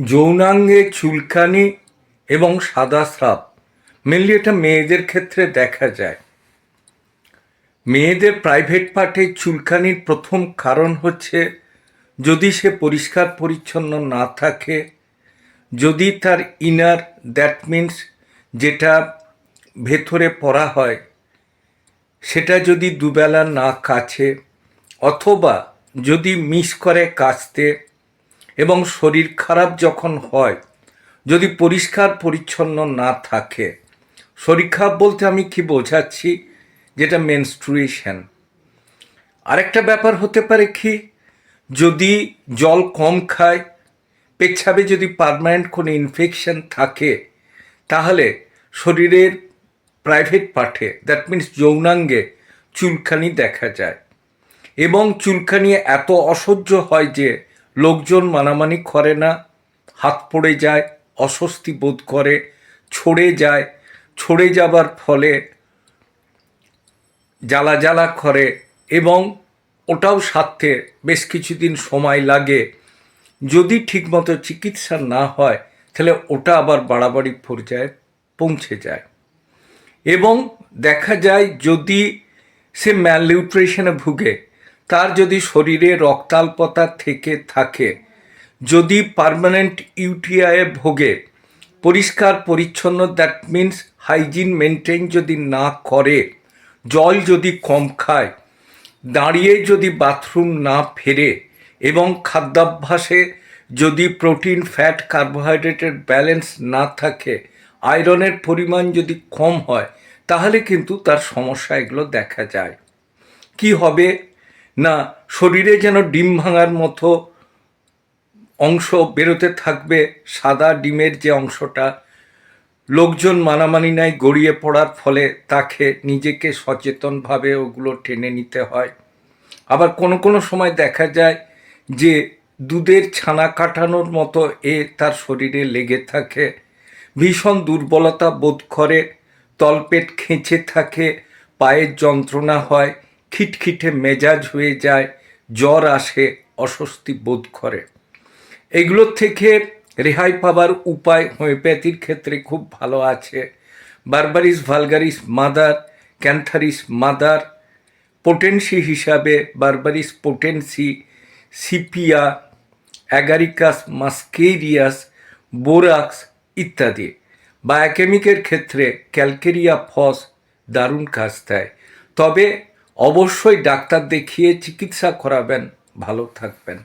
যৌনাঙ্গে চুলকানি এবং সাদা স্রাব। মেনলি এটা মেয়েদের ক্ষেত্রে দেখা যায়। মেয়েদের প্রাইভেট পার্টে চুলকানির প্রথম কারণ হচ্ছে, যদি সে পরিষ্কার পরিচ্ছন্ন না থাকে, যদি তার ইনার দ্যাট মিন্স যেটা ভেতরে পড়া হয়, সেটা যদি দুবেলা না কাছে, অথবা যদি মিস করে কাচতে এবং শরীর খারাপ যখন হয়, যদি পরিষ্কার পরিচ্ছন্ন না থাকে, শরীর খারাপ বলতে আমি কি বোঝাচ্ছি? যেটা মেনস্ট্রুয়েশন আরেকটা ব্যাপার হতে পারে কি? যদি জল কম খায় পেচ্ছাবে যদি পার্মানেন্ট কোনো ইনফেকশন থাকে, তাহলে শরীরের প্রাইভেট পার্টে দ্যাট মিন্স যৌনাঙ্গে চুলকানি দেখা যায়। এবং চুলকানি এত অসহ্য হয় যে লোকজন মানামানি করে না, হাত পড়ে যায়, অস্বস্তি বোধ করে, ছড়ে যায়, ছড়ে যাবার ফলে জ্বালা জ্বালা করে এবং ওটাও সারতে বেশ কিছুদিন সময় লাগে। যদি ঠিকমতো চিকিৎসা না হয়, তাহলে ওটা আবার বাড়াবাড়ি পর্যায়ে পৌঁছে যায়। এবং দেখা যায় যদি সে ম্যালনিউট্রিশনে ভুগে তার যদি শরীরে রক্তাল্পতা থেকে থাকে, যদি পার্মানেন্ট ইউটিআইয়ে ভোগে, পরিষ্কার পরিচ্ছন্ন দ্যাট মিন্স হাইজিন মেনটেন যদি না করে, জল যদি কম খায়, দাঁড়িয়ে যদি বাথরুম না ফেরে, এবং খাদ্যাভ্যাসে যদি প্রোটিন ফ্যাট কার্বোহাইড্রেটের ব্যালেন্স না থাকে আয়রনের পরিমাণ যদি কম হয়, তাহলে কিন্তু তার সমস্যা এগুলো দেখা যায়। কি হবে? না শরীরে যেন ডিম ভাঙার মতো অংশ বেরোতে থাকবে, সাদা ডিমের যে অংশটা। লোকজন মানামানি নাই গড়িয়ে পড়ার ফলে তাকে নিজেকে সচেতনভাবে ওগুলো টেনে নিতে হয়। আবার কোনো কোনো সময় দেখা যায় যে দুধের ছানা কাটানোর মতো এ তার শরীরে লেগে থাকে। ভীষণ দুর্বলতা বোধ করে, তলপেট খেঁচে থাকে, পায়ের যন্ত্রণা হয় খিটখিটে মেজাজ হয়ে যায়, জ্বর আসে, অস্বস্তি বোধ করে। এগুলোর থেকে রেহাই পাবার উপায় হোমিওপ্যাথির ক্ষেত্রে খুব ভালো আছে। Berberis vulgaris mother, Cantharis mother, potency হিসাবে Berberis potency, Sepia, Agaricus muscarius, borax ইত্যাদি। বায়োকেমিকের ক্ষেত্রে ক্যালকেরিয়া ফস দারুণ কাজ দেয়। তবে অবশ্যই ডাক্তার দেখিয়ে চিকিৎসা করাবেন ভালো থাকবেন।